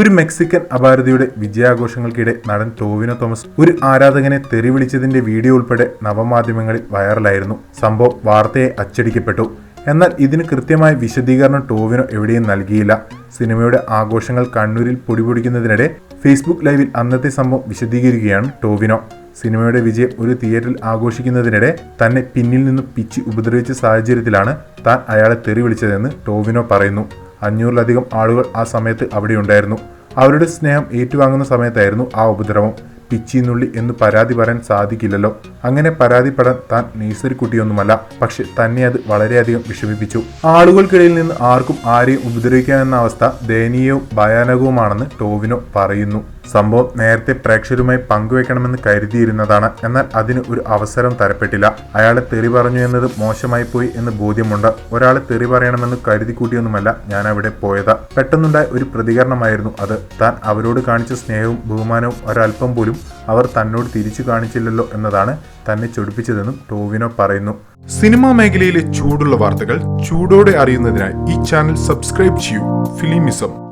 ഒരു മെക്സിക്കൻ അപാരതയുടെ വിജയാഘോഷങ്ങൾക്കിടെ നടൻ ടോവിനോ തോമസ് ഒരു ആരാധകനെ തെറി വിളിച്ചതിന്റെ വീഡിയോ ഉൾപ്പെടെ നവമാധ്യമങ്ങളിൽ വൈറലായിരുന്നു. സംഭവം വാർത്തയെ അച്ചടിക്കപ്പെട്ടു. എന്നാൽ ഇതിന് കൃത്യമായ വിശദീകരണം ടോവിനോ എവിടെയും നൽകിയില്ല. സിനിമയുടെ ആഘോഷങ്ങൾ കണ്ണൂരിൽ പൊടിപൊടിക്കുന്നതിനിടെ ഫേസ്ബുക്ക് ലൈവിൽ അന്നത്തെ സംഭവം വിശദീകരിക്കുകയാണ് ടോവിനോ. സിനിമയുടെ വിജയം ഒരു തിയേറ്ററിൽ ആഘോഷിക്കുന്നതിനിടെ തന്നെ പിന്നിൽ നിന്ന് പിച്ച് ഉപദ്രവിച്ച സാഹചര്യത്തിലാണ് താൻ അയാളെ തെറി വിളിച്ചതെന്ന് ടോവിനോ പറയുന്നു. അഞ്ഞൂറിലധികം ആളുകൾ ആ സമയത്ത് അവിടെയുണ്ടായിരുന്നു. അവരുടെ സ്നേഹം ഏറ്റുവാങ്ങുന്ന സമയത്തായിരുന്നു ആ ഉപദ്രവം. പിച്ചിന്നുള്ളി എന്ന് പരാതി പറയാൻ സാധിക്കില്ലല്ലോ. അങ്ങനെ പരാതിപ്പെടാൻ താൻ കുട്ടിയൊന്നുമല്ല പക്ഷെ തന്നെ അത് വളരെയധികം വിഷമിപ്പിച്ചു. ആളുകൾക്കിടയിൽ നിന്ന് ആർക്കും ആരെയും ഉപദ്രവിക്കാമെന്ന അവസ്ഥ ദയനീയവും ഭയാനകവുമാണെന്ന് ടോവിനോ പറയുന്നു. സംഭവം നേരത്തെ പ്രേക്ഷകരുമായി പങ്കുവെക്കണമെന്ന് കരുതിയിരുന്നതാണ്. എന്നാൽ അതിന് ഒരു അവസരം തരപ്പെട്ടില്ല. അയാളെ തെറി പറഞ്ഞു എന്നത് മോശമായി പോയി എന്ന് ബോധ്യമുണ്ട്. ഒരാളെ തെറി പറയണമെന്ന് കരുതി കൂട്ടിയൊന്നുമല്ല ഞാൻ അവിടെ പോയത്. പെട്ടെന്നുണ്ടായ ഒരു പ്രതികരണമായിരുന്നു അത്. താൻ അവരോട് കാണിച്ച സ്നേഹവും ബഹുമാനവും ഒരല്പം പോലും അവർ തന്നോട് തിരിച്ചു കാണിച്ചില്ലല്ലോ എന്നതാണ് തന്നെ ചൊടിപ്പിച്ചതെന്നും ടോവിനോ പറയുന്നു. സിനിമാ മേഖലയിലെ ചൂടുള്ള വാർത്തകൾ ചൂടോടെ അറിയുന്നതിനായി ഈ ചാനൽ സബ്സ്ക്രൈബ് ചെയ്യൂ. ഫിലിമിസം.